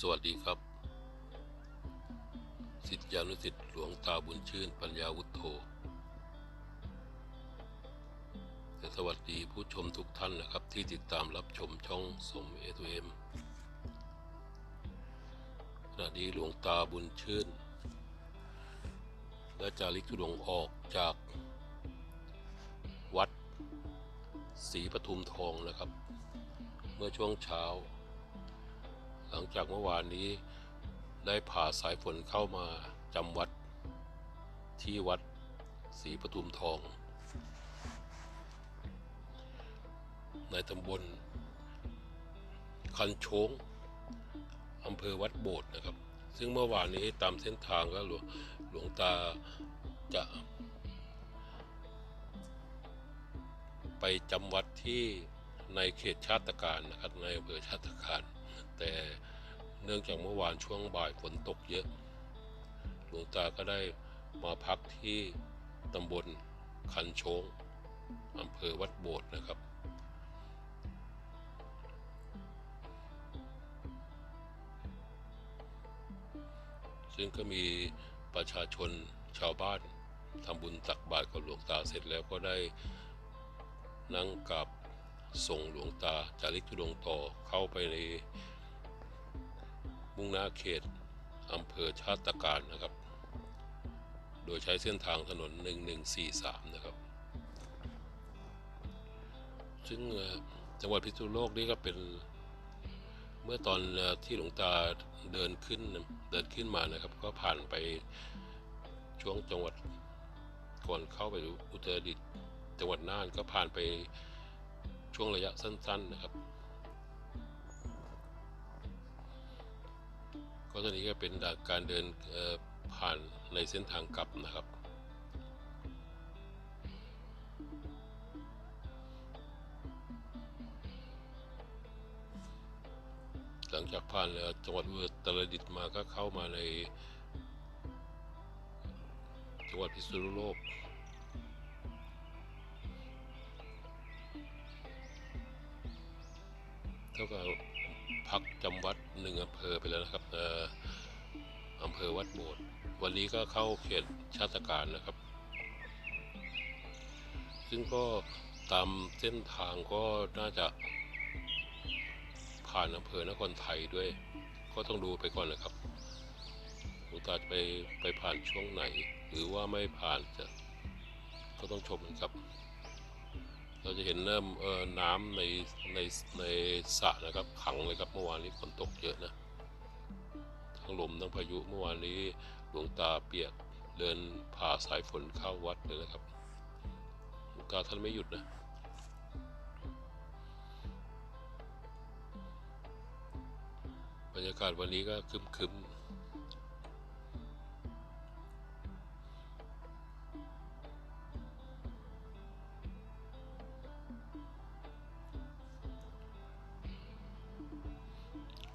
สวัสดีครับ สิทธิานุสิทธิหลวงตาบุญชื่นปัญญาวุฒโธและสวัสดีผู้ชมทุกท่านนะครับ ที่ติดตามรับชมช่องสมเอทูเอ็มขณะนี้หลวงตาบุญชื่น และจาริกธุดงออกจากวัดศรีปทุมทองนะครับ เมื่อช่วงเช้า หลังจากเมื่อวานนี้ได้ผ่าสายฝนเข้ามาจำวัดที่วัดศรีปทุมทอง ในตำบล คันโชงอำเภอวัดโบสถ์นะครับ ซึ่งเมื่อวานนี้ตามเส้นทางก็หลวงหลวงตาจะไปจำวัดที่ในเขตชาติการนะครับในอำเภอชาติการแต่ เนื่องจากเมื่อวานช่วงบ่ายฝนตกเยอะ หลวงตาก็ได้มาพักที่ตำบลคันโชงอำเภอวัดโบสถ์นะครับ ซึ่งก็มีประชาชนชาวบ้านทำบุญตักบาตรกับหลวงตาเสร็จแล้วก็ได้นั่งกับส่งหลวงตาจาริกธุดงต่อเข้าไปใน มุ่งหน้าเขตอำเภอชาติการนะครับ โดยใช้เส้นทางถนน 1143 นะครับ ซึ่งจังหวัดพิษณุโลกนี่ก็เป็นเมื่อตอนที่หลวงตาเดินขึ้นเดินขึ้นมานะครับ ก็ผ่านไปช่วงจังหวัดก่อนเข้าไปอุตรดิตถ์จังหวัดน่านก็ผ่านไปช่วงระยะสั้น ๆนะครับ ก็ตอนนี้ก็เป็นการเดินผ่านในเส้นทางกลับนะครับ หลังจากผ่านเอ่อจังหวัดอุตรดิตถ์มาก็เข้ามาในจังหวัดพิษณุโลกเท่ากับ พักจำวัดหนึ่งอำเภอไปแล้วนะครับอออำเภอวัดโบสถ์วันนี้ก็เข้าเขตชาติการนะครับ ซึ่งก็ตามเส้นทางก็น่าจะผ่านอำเภอนครไทยด้วย ก็ต้องดูไปก่อนนะครับหลวงตาจะไปไปผ่านช่วงไหน หรือว่าไม่ผ่านจะก็ต้องชมกันครับ เราจะเห็นเริ่มเอ่อน้ำในในในสระนะครับขังเลยครับเมื่อวานนี้ฝนตกเยอะนะทั้งลมทั้งพายุเมื่อวานนี้หลวงตาเปียกเดินผ่าสายฝนเข้าวัดเลยนะครับหลวงตาท่านไม่หยุดนะบรรยากาศวันนี้ก็คึมคึมๆ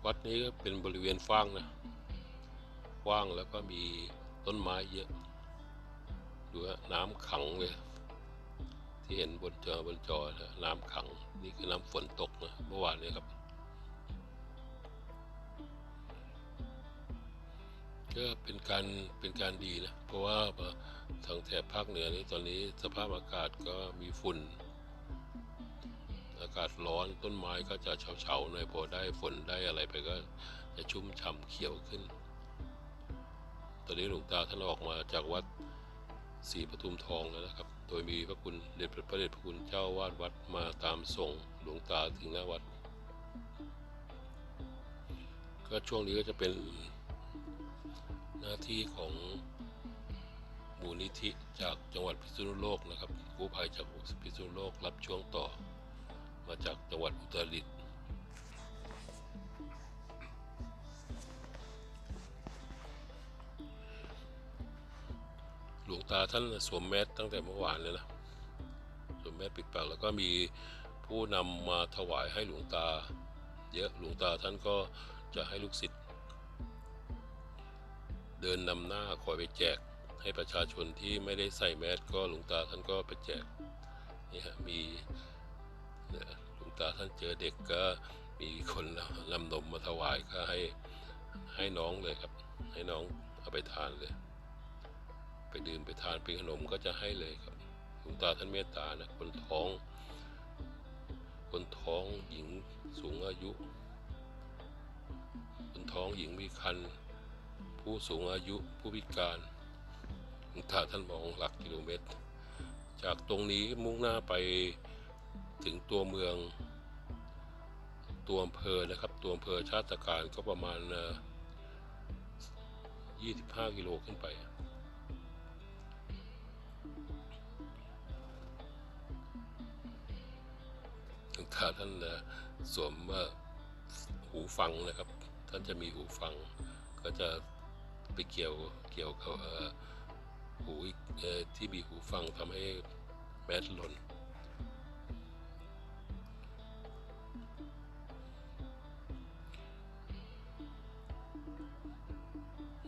วัดนี้ก็เป็นบริเวณฟ้างนะกว้างแล้วก็มีต้นไม้เยอะดูฮะน้ำขังเลยที่เห็นบนจอบนจอนะน้ำขังนี่คือน้ำฝนตกนะเมื่อวานนี้ครับก็เป็นการเป็นการดีนะเพราะว่าทางแถบภาคเหนือนี้ตอนนี้สภาพอากาศก็มีฝุ่น อากาศร้อนต้นไม้ก็จะเฉาๆหน่อยพอได้ฝนได้อะไรไปก็จะชุ่มฉ่ำเขียวขึ้น ตอนนี้หลวงตาท่านออกมาจากวัดศรีปทุมทองแล้วนะครับ โดยมีพระคุณเดชพระเดชพระคุณเจ้าวาดวัดมาตามส่งหลวงตาถึงหน้าวัด ก็ช่วงนี้ก็จะเป็นหน้าที่ของมูลนิธิจากจังหวัดพิษณุโลกนะครับกู้ภัยจากพิษณุโลกรับช่วงต่อ มาจากจังหวัดอุตรดิตถ์หลวงตาท่านสวมแมสตั้งแต่เมื่อวานเลยนะ สวมแมสปิดปากแล้วก็มีผู้นำมาถวายให้หลวงตา เยอะหลวงตาท่านก็จะให้ลูกศิษย์เดินนำหน้าคอยไปแจกให้ประชาชนที่ไม่ได้ใส่แมสก็หลวงตาท่านก็ไปแจกนี่ฮะมี หลวงตาท่านเจอเด็กก็มีคนนำนมมาถวายก็ให้ให้น้องเลยครับ ให้น้องเอาไปทานเลย ไปดื่มไปทานเป็นขนมก็จะให้เลยครับหลวงตาท่านเมตตานะคนท้อง คนท้องหญิงสูงอายุ คนท้องหญิงมีคันผู้สูงอายุผู้พิการหลวงตาท่านมองหลักกิโลเมตร จากตรงนี้มุ่งหน้าไป ถึงตัวเมือง ตัวอำเภอนะครับ ตัวอำเภอชาติการก็ประมาณเอ่อ25 กิโลขึ้นไปหลวงตาท่านสวมหูฟังนะครับ ท่านจะมีหูฟัง ก็จะไปเกี่ยวเกี่ยวกับหูที่มีหูฟังทำให้แมสหล่น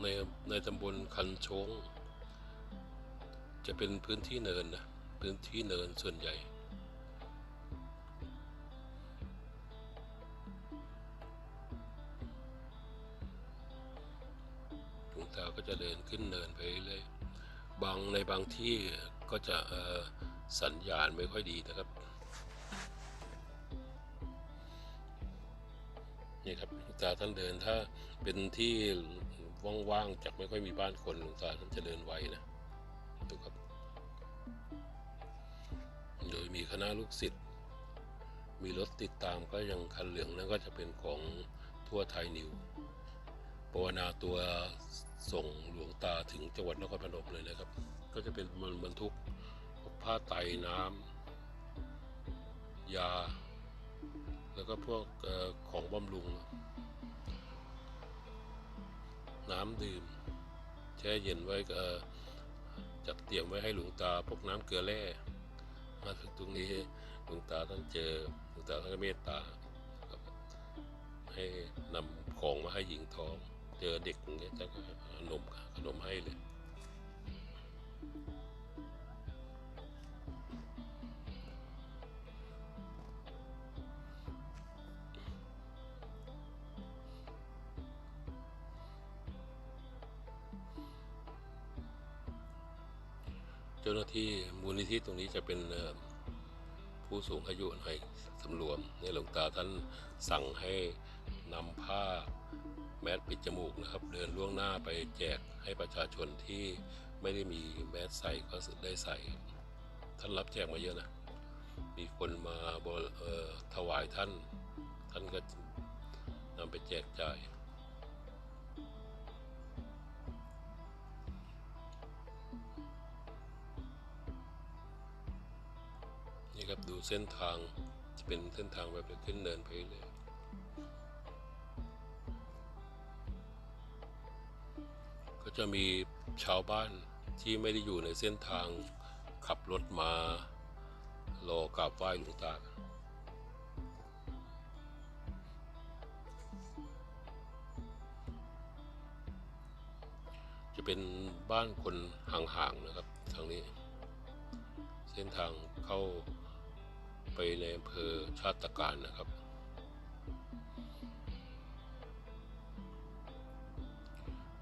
ในในตำบลคันชง จะเป็นพื้นที่เนินนะพื้นที่เนินส่วนใหญ่ หลวงตาก็จะเดินขึ้นเนินไปเรื่อยบางในบางที่ก็จะสัญญาณไม่ค่อยดีนะครับ นี่ครับลวงตาท่านเดินถ้าเป็นที่ ว่างๆจากไม่ค่อยมีบ้านคนหลวงตาท่านจะเดินไวนะดูครับ โดยมีคณะลูกศิษย์มีรถติดตามก็ยังคันเหลืองนั้นก็จะเป็นของทั่วไทยนิวปวนาตัวส่งหลวงตาถึงจังหวัดนครพนมเลยนะครับ ก็จะเป็นมันบรรทุกผ้าไตรน้ำยา แล้วก็พวกของบำรุง น้ำดื่ม แช่เย็นไว้ก็จัดเตรียมไว้ให้หลวงตาพกน้ำเกลือแร่มาถึงตรงนี้หลวงตาท่านเจอหลวงตาท่านก็เมตตาให้นำของมาให้หญิงทอง เจอเด็กอย่างเงี้ยท่านก็ขนมขนมให้เลย จ้าหน้าที่มูลนิธิตรงนี้จะเป็นผู้สูงอายุหน่อยสำรวมในยหลวงตาท่านสั่งให้นำผ้าแมสปิดจมูกนะครับ เดินล่วงหน้าไปแจกให้ประชาชนที่ไม่ได้มีแมสใส่ก็ได้ใส่ ท่านรับแจกมาเยอะนะ มีคนมาบถวายท่าน ท่านก็นำไปแจกจ่าย ครับดูเส้นทางจะเป็นเส้นทางแบบขึ้นเนินไปเลยก็จะมีชาวบ้านที่ไม่ได้อยู่ในเส้นทางขับรถมารอกราบไหว้หลวงตาจะเป็นบ้านคนห่างๆนะครับทางนี้ เส้นทางเข้า ไปในอำเภอชาติการนะครับ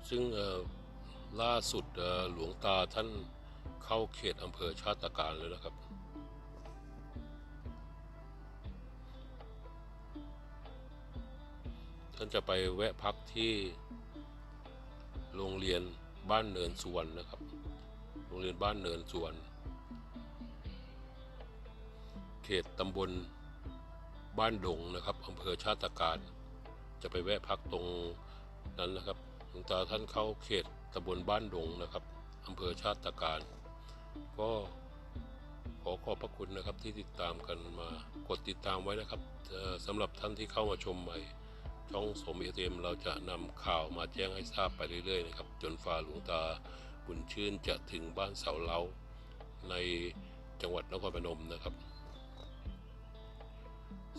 ซึ่งล่าสุดหลวงตาท่านเข้าเขตอำเภอชาติการแล้วนะครับท่านจะไปแวะพักที่โรงเรียนบ้านเนินสุวรรณนะครับ โรงเรียนบ้านเนินสุวร เขตตำบลบ้านดงนะครับอำเภอชาติการ จะไปแวะพักตรงนั้นนะครับหลวงตาท่านเข้าเขตตำบลบ้านดงนะครับอำเภอชาติการ ก็ขอขอบพระคุณนะครับที่ติดตามกันมากดติดตามไว้นะครับสำหรับท่านที่เข้ามาชมใหม่ช่องสมเอเมเราจะนำข่าวมาแจ้งให้ทราบไปเรื่อยๆนะครับจนฝ่าหลวงตาบุญชื่นจะถึงบ้านเสาเล้าในจังหวัดนครพนมนะครับ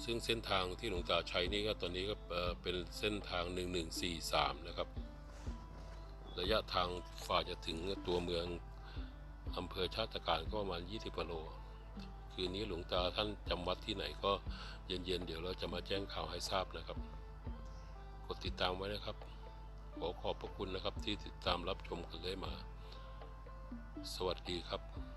ซึ่งเส้นทางที่หลวงตาใช้นี่ก็ตอนนี้ก็เป็นเส้นทาง 1143 นะครับ ระยะทางฝ่าจะถึงตัวเมืองอำเภอชาติการก็ประมาณ 20กิโล คืนนี้หลวงตาท่านจำวัดที่ไหนก็เย็นๆ เดี๋ยวเราจะมาแจ้งข่าวให้ทราบนะครับ กดติดตามไว้นะครับพระคุณนะครับที่ติดตามรับชมกันเลยมา สวัสดีครับ